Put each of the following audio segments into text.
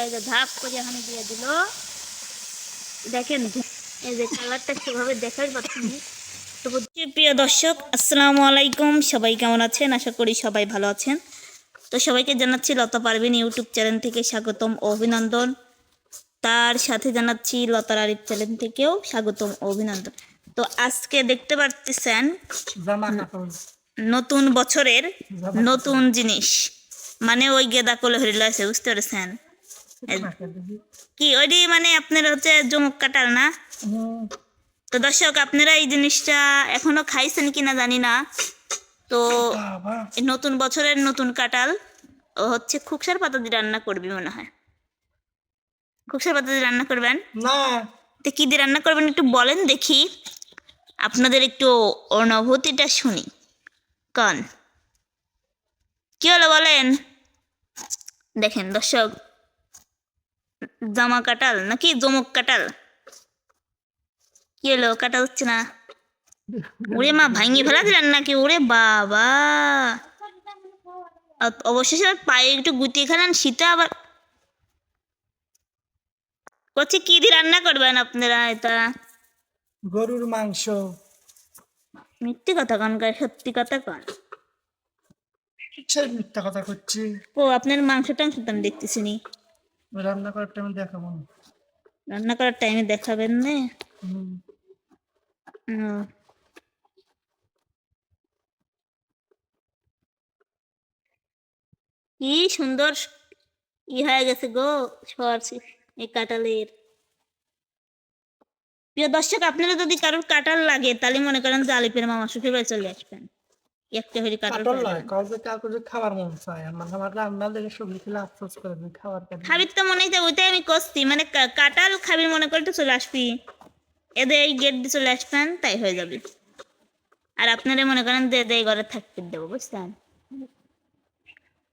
এই যে ধাপ করে এখানে দিয়ে দিল। দেখেন এই যে কালারটা সেভাবে দেখাই পাচ্ছি তো প্রিয় দর্শক আসসালামু আলাইকুম। সবাই কেমন আছেন? আশা করি সবাই ভালো আছেন। তো সবাইকে জানাচ্ছি লতা পারভিন ইউটিউব চ্যানেল থেকে স্বাগতম অভিনন্দন। তার সাথে জানাচ্ছি লতার আরিফ চ্যানেল থেকেও স্বাগতম অভিনন্দন। তো আজকে দেখতে কাপড় নতুন বছরের নতুন জিনিস। মানে ওই গেদা কোলে হরিল আছে বুঝতে পেরেছেন? কি ওইটি মানে আপনার হচ্ছে জমুক কাটাল না? তো দর্শক আপনারা এই জিনিসটা এখনও খাইছেন কিনা জানি না। তো নতুন বছরের নতুন কাটাল ও হচ্ছে খুকসার পাতা দিয়ে রান্না করবি মনে হয়। খুকসার পাতা দিয়ে রান্না করবেন? না। তো কি দিয়ে রান্না করবেন একটু বলেন দেখি। আপনাদের একটু অনুভূতিটা শুনি। কন। কি হলো বলেন? দেখেন দর্শক জামা কাটাল নাকি জমক কাটাল? কি হলো? কাটা হচ্ছে না। ওরে মা ভাঙিয়ে ফেলা দিলেন নাকি? ওরে বাবা। অবশেষে পায়ে একটু গুটিয়ে খেলেন শীতে আবার করছে কি দিয়ে রান্না করবেন আপনারা এটা? গরুর মাংস। মিথ্যে কথা কন সত্যি কথা কন। মিথ্যা কথা করছি। ও আপনার মাংস টাংস তো আমি দেখতেছি নি। রান্না করার টাইমে দেখাবো রান্না করার টাইমে দেখাবেন না? কি সুন্দর ই হয়ে গেছে গো সর এই কাঁঠালের। প্রিয় দর্শক আপনারা যদি কারোর কাঁঠাল লাগে তাহলে মনে করেন যে আলিপের মামা বাড়ি চলে আসবেন। একটা হরি কাটল পেয়ে নয় কাউকে কাউকে যদি খাবার মন চায়। আমার আমার রান্না দেখে সবজি খেলে আফসোস করে খাবার খাবির তো মনে হয় ওইটাই আমি মানে কা- কাঁঠাল খাবির মনে চলে আসবি। এদের এই গেট দিয়ে চলে আসবেন তাই হয়ে যাবে। আর আপনারা মনে করেন যে এই ঘরে থাকতে দেবো বুঝছেন?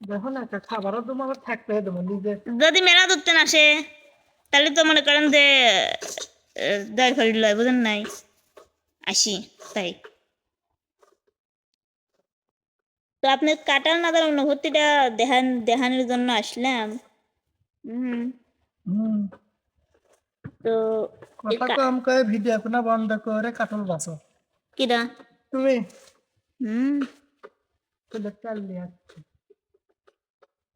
দেখো না একটা খাবারও তুমি আবার থাকতে দেবো নিজে যদি মেলা ধরতে না আসে তাহলে তো মনে করেন যে দায় ফাড়ি লয় বুঝেন নাই? আসি তাই। তো আপনি কাটাল নাদার অনুভূতিটা দেখান দেখানোর জন্য আসলাম। হুম। তো কথা কম করে ভিডিও কোনো বন্ধ করে কাটল বাসো কিরা? তুমি? হুম। তুলে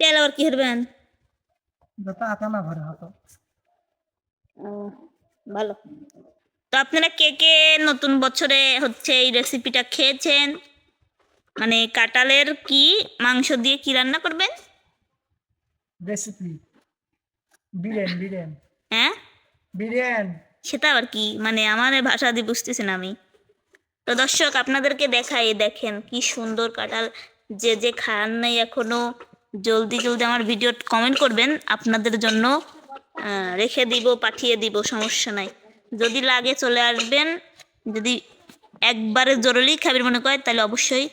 আবার কি হরবেন যত আটা না ভরে হতো। ভালো। তো আপনারা কে কে নতুন বছরে হচ্ছে এই রেসিপিটা খেয়েছেন? মানে কাটালের কি মাংস দিয়ে কি রান্না করবেন? রেসিপি বিরিয়ানি বিরিয়ানি হ্যাঁ? বিরিয়ানি সেটা আবার কি? মানে আমার ভাষা দিয়ে বুঝতেছি না আমি। তো দর্শক আপনাদেরকে দেখাই দেখেন কি সুন্দর কাঁঠাল। যে যে খান নাই এখনও জলদি জলদি আমার ভিডিও কমেন্ট করবেন। আপনাদের জন্য রেখে দিব পাঠিয়ে দিব সমস্যা নাই। যদি লাগে চলে আসবেন যদি একবারে জরুরি খাবার মনে করে তাহলে অবশ্যই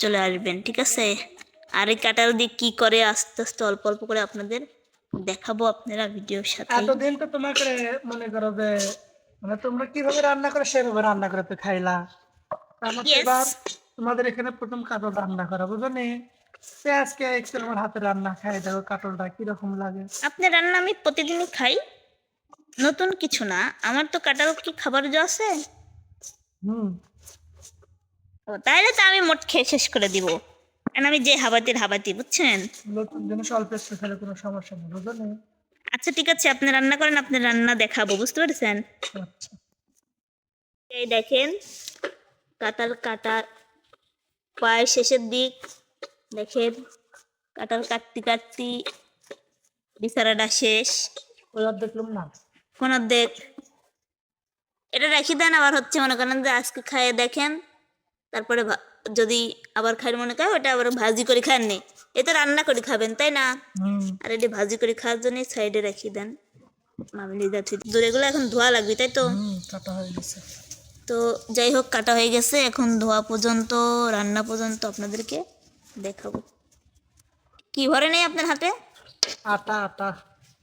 চলে আসবেন ঠিক আছে? আর এই কাঁঠাল দিয়ে কী করে আস্তে আস্তে অল্প অল্প করে আপনাদের দেখাবো আপনারা ভিডিওর সাথে। এতদিন তো তোমাকে মনে করো যে মানে তোমরা কীভাবে রান্না করে সেভাবে রান্না করে তো খাইলা। এবার তোমাদের এখানে প্রথম কাটল রান্না করা বুঝো নি? তো আজকে একটু আমার হাতে রান্না খাই দেখো কাটলটা কীরকম লাগে। আপনার রান্না আমি প্রতিদিনই খাই নতুন কিছু না। আমার তো কাটাল কি খাবার যা আছে? হুম। ও, তাহলে তো আমি মোট খেয়ে শেষ করে দিব। আমি যে হাবাতির হাবাতি বুঝছেন? নতুন জিনিস অল্প একটু খেলে কোনো সমস্যা নেই বুঝো নি আচ্ছা ঠিক আছে আপনি রান্না করেন আপনি রান্না দেখাবো বুঝতে পেরেছেন? আচ্ছা। এই দেখেন কাটাল কাটার পায়ের শেষের দিক। দেখেন কাটাল কাটতে কাটতে বিছানাটা শেষ। দেখলাম না? কোন অর্ধেক? এটা রেখে দেন আবার হচ্ছে মনে করেন যে আজকে খাইয়ে দেখেন। তারপরে যদি আবার খাই মনে করেন ওটা আবার ভাজি করে খান নি। এটা রান্না করে খাবেন তাই না? আর এটি ভাজি করে খাওয়ার জন্য সাইডে রেখে দেন। আমি নিজে দূরেগুলো এখন ধোয়া লাগবে তাই তো? কাটা হয়ে গেছে। তো যাই হোক কাটা হয়ে গেছে। এখন ধোয়া পর্যন্ত রান্না পর্যন্ত আপনাদেরকে দেখাবো। কি ভরে নেই আপনার হাতে? আটা আটা।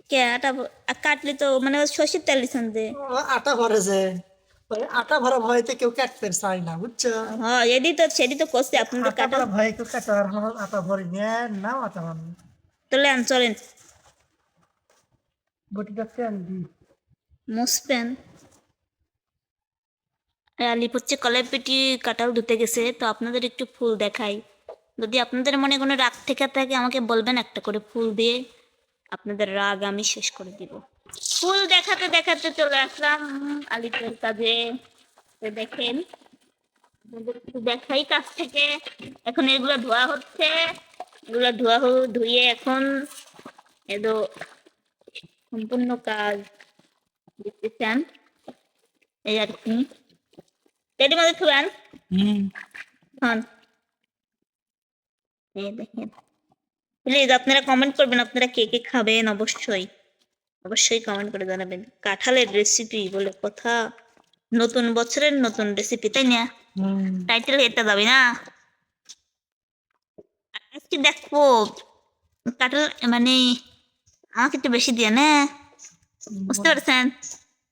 কে আটা কাটলে তো মানে সর্ষের তেল দিচ্ছেন আটা ভরে যে ওই আটা ভরা ভয়তে কেউ কাটতে চায় না বুঝছ? হ্যাঁ এডি তো সেটি তো করছে আপনাদের আটা কাটা ভয়ে কেউ আটা ভরে নাও আটা ভরে চলেন। বটিটা দি। মুসপেন আলিপ হচ্ছে কলের পেটি কাঁঠাল ধুতে গেছে তো আপনাদের একটু ফুল দেখাই। যদি আপনাদের মনে কোনো রাগ থেকে থাকে আমাকে বলবেন একটা করে ফুল দিয়ে আপনাদের রাগ আমি শেষ করে দিব। ফুল দেখাতে দেখাতে চলে আসলাম আলিপুর কাজে তো দেখেন দেখাই কাছ থেকে। এখন এগুলো ধোয়া হচ্ছে। এগুলো ধোয়া ধুয়ে এখন এদো সম্পূর্ণ কাজ দেখতেছেন এই আর কি। এটির মধ্যে থুবেন হুম। হন এই দেখেন। প্লিজ আপনারা কমেন্ট করবেন আপনারা কে কে খাবেন? অবশ্যই। অবশ্যই কমেন্ট করে জানাবেন। কাঁঠালের রেসিপি বলে কথা। নতুন বছরের নতুন রেসিপি তাই না? টাইটেল এটা যাবে না? আজকে দেখব কাঁঠাল মানে আমাকে একটু বেশি দিয়ে না? বুঝতে পারছেন?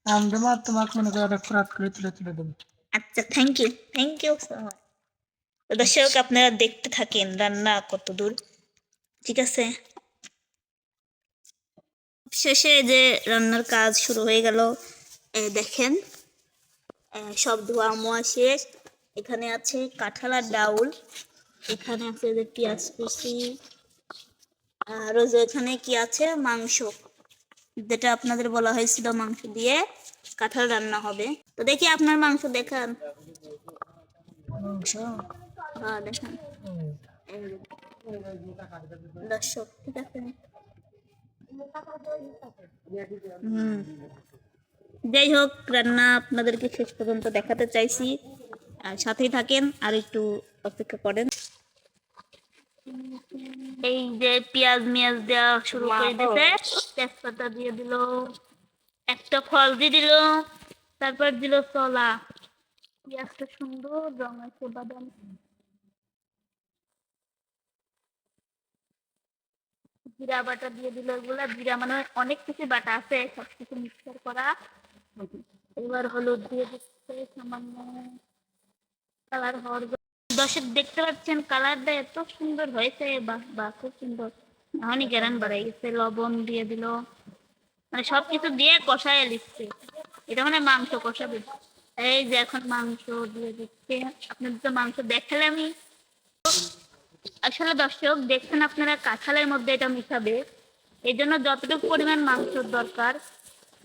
আমরা মা তোমাকে মনে করো ফরাত করে তুলে তুলে দেবো। আচ্ছা thank you thank you so much দর্শক আপনারা দেখতে থাকেন রান্না কত দূর ঠিক আছে? শেষে যে রান্নার কাজ শুরু হয়ে গেল দেখেন সব ধোয়া মোয়া শেষ। এখানে আছে কাঁঠাল আর ডাউল, এখানে আছে যে পেঁয়াজ কুচি, আর যে এখানে কি আছে? মাংস। যেটা আপনাদের বলা হয়েছিল মাংস দিয়ে কাঁঠাল রান্না হবে। তো দেখি আপনার মাংস দেখান। হ্যাঁ দেখান। দর্শক, ঠিক আছে। যাই হোক রান্না আপনাদেরকে শেষ পর্যন্ত দেখাতে চাইছি। আর সাথেই থাকেন আর একটু অপেক্ষা করেন। এই যে পেঁয়াজ মিয়াজ দেওয়া শুরু করে দিতে তেজপাতা দিয়ে দিল একটা ফল দিয়ে দিল তারপর দিল চলা। পেঁয়াজটা সুন্দর রং আছে বাদাম জিরা বাটা দিয়ে দিল এগুলা। জিরা মানে অনেক কিছু বাটা আছে সব কিছু মিক্সার করা। এবার হলুদ দিয়ে দিচ্ছে সামান্য কালার হওয়ার। দর্শক দেখতে পাচ্ছেন, কালারটা এত সুন্দর হয়েছে। বাহ বাহ, খুব সুন্দর। এখনই গ্যারান বাড়াই গেছে। লবণ দিয়ে দিল। মানে সবকিছু দিয়ে কষায় লিখছে এটা মানে মাংস কষাবে। এই যে এখন মাংস দিয়ে দিচ্ছে। আপনাদের তো মাংস দেখালে আমি আসলে দর্শক, দেখছেন আপনারা কাঁঠালের মধ্যে এটা মিশাবে। এই জন্য যতটুকু পরিমাণ মাংসের দরকার,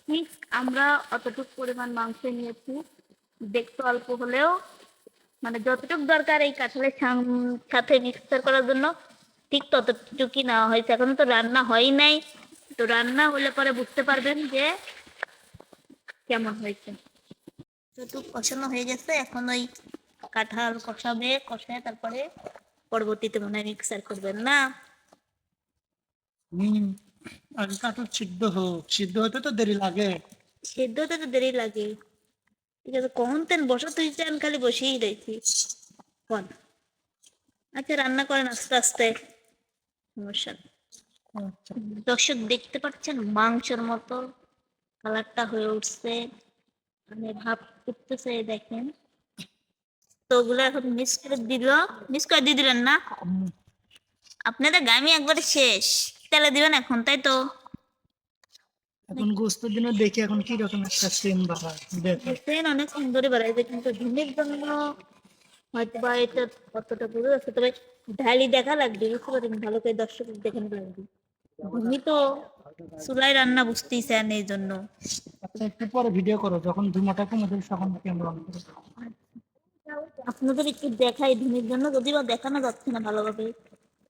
ঠিক আমরা অতটুকু পরিমাণ মাংস নিয়েছি। দেখতে অল্প হলেও মানে যতটুকু দরকার এই কাঁঠালের সাথে মিক্সার করার জন্য, ঠিক ততটুকুই নেওয়া হয়েছে। এখন তো রান্না হয় নাই। তো রান্না হলে পরে বুঝতে পারবেন যে কেমন হয়েছে। যতটুকু কষানো হয়ে গেছে, এখন ওই কাঁঠাল কষাবে, কষায় তারপরে পরবর্তীতে মনে হয় মিক্সার করবেন না। হুম কাঠল সিদ্ধ হোক সিদ্ধ হতে তো দেরি লাগে। সেদ্ধ হতে তো দেরি লাগে। ঠিক আছে কখন তেন বসো তুই চান খালি বসেই রয়েছি কন আচ্ছা রান্না করেন আস্তে আস্তে। সমস্যা আচ্ছা। দর্শক দেখতে পাচ্ছেন মাংসের মতো কালারটা হয়ে উঠছে। মানে ভাব উঠতেছে দেখেন। তো ওগুলো এখন মিক্স করে দিল। মিক্স করে দিয়ে দিলেন না? আপনাদের গামি একবারে শেষ। তেলে দিবেন এখন তাই তো? এখন গোস্তের দিনে দেখি এখন কি রকম একটা সিন দেখো। দেখছেন অনেক সুন্দরই বাড়াইছে কিন্তু জন্য হয়তো বা এটা বুঝে যাচ্ছে তবে ঢালি দেখা লাগবে বুঝতে পারেন ভালো করে দর্শক দেখে নিতে লাগবে। ভূমি তো চুলাই রান্না বুঝতেই চান এই জন্য। আচ্ছা একটু পরে ভিডিও করো যখন ধুমাটা কমে যাবে তখন ক্যামেরা অন করো আপনাদের একটু দেখাই ধুমির জন্য যদি বা দেখানো যাচ্ছে না ভালোভাবে।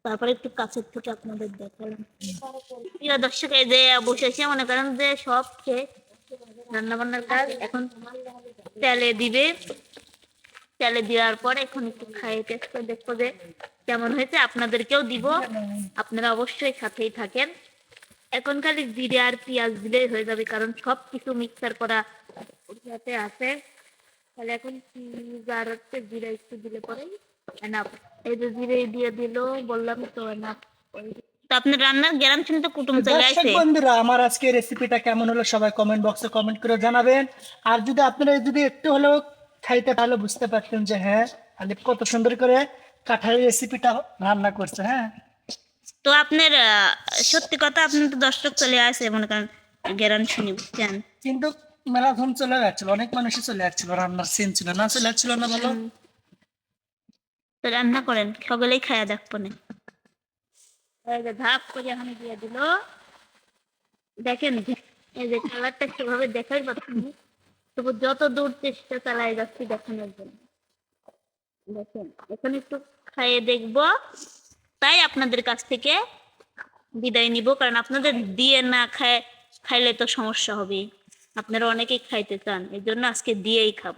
তারপরে একটু কাছের থেকে আপনাদের দেখালাম। প্রিয় দর্শক, এই যে বসে এসে মনে করেন যে সব খেয়ে রান্না বান্নার কাজ এখন তেলে দিবে। তেলে দেওয়ার পর এখন একটু খাইয়ে টেস্ট করে দেখব যে কেমন হয়েছে। আপনাদেরকেও দিব। আপনারা অবশ্যই সাথেই থাকেন। এখন খালি জিরে আর পেঁয়াজ দিলেই হয়ে যাবে, কারণ সব কিছু মিক্সার করা সাথে আছে। তাহলে এখন হচ্ছে? জিরা একটু দিলে পরেই এনাফ এই যে জিরে দিয়ে দিল বললাম তো এনাফ তো আপনার রান্নার গ্যারাম শুনে তো কুটুম চলে আসে। বন্ধুরা আমার আজকে রেসিপিটা কেমন হলো সবাই কমেন্ট বক্সে কমেন্ট করে জানাবেন। আর যদি আপনারা যদি একটু হলেও খাইতে তাহলে বুঝতে পারতেন যে হ্যাঁ আলিপ কত সুন্দর করে কাঁঠালের রেসিপিটা রান্না করছে হ্যাঁ। তো আপনার আহ, সত্যি কথা আপনার তো দর্শক চলে আসে মনে করেন গ্যারান্টি নিই বুঝছেন। কিন্তু মেলাধন চলে যাচ্ছিল, অনেক মানুষই চলে যাচ্ছিল, রান্নার সিন ছিল না? চলে যাচ্ছিল না বলো? রান্না করেন, সকলেই খায়া দেখব না ধাপ করে আমি দিয়ে দিল। দেখেন, এই যে কালারটা সেভাবে দেখাই পাচ্ছি। তবু যত দূর চেষ্টা চালাই যাচ্ছি দেখানোর জন্য। দেখেন, এখন একটু খাইয়ে দেখব। তাই আপনাদের কাছ থেকে বিদায় নিব, কারণ আপনাদের দিয়ে না খায়, খাইলে তো সমস্যা হবে আপনারা অনেকেই খাইতে চান এই জন্য আজকে দিয়েই খাব।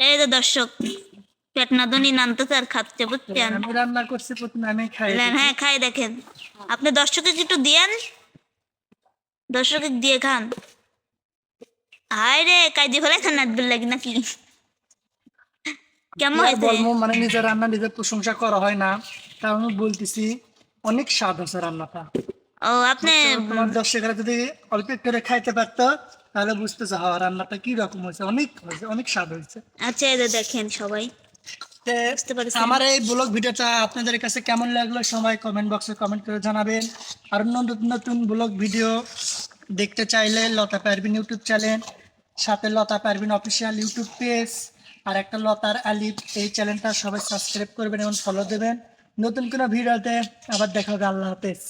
এই যে দর্শক পেট আর খাচ্ছে বুঝছেন? আমি রান্না করছি প্রথমে আমি খাই হ্যাঁ খাই দেখেন। আপনি দর্শকে একটু দিয়েন? দর্শকে দিয়ে খান। হায় রে কাজে ফেলে খান নাকি? কেমন হয়েছে? বলব মানে নিজের রান্না নিজের প্রশংসা করা হয় না। তাও আমি বলতেছি অনেক স্বাদ হয়েছে রান্নাটা। ও আপনি তোমার দর্শকরা যদি অল্প একটু করে খাইতে পারতো তাহলে বুঝতেছে হ্যাঁ রান্নাটা কি রকম হয়েছে? অনেক হয়েছে অনেক স্বাদ হয়েছে। আচ্ছা এই দেখেন সবাই? আমার এই ব্লগ ভিডিওটা আপনাদের কাছে কেমন লাগল সবাই কমেন্ট বক্সে কমেন্ট করে জানাবেন। আর নতুন নতুন ব্লগ ভিডিও দেখতে চাইলে লতা পারবিন ইউটিউব চ্যানেল সাথে Lata Parbin official YouTube page আর একটা লতার আলিপ এই চ্যানেলটা সবাই সাবস্ক্রাইব করবেন এবং ফলো দেবেন। নতুন কোনো ভিডিওতে আবার দেখা হবে আল্লাহ হাফেজ।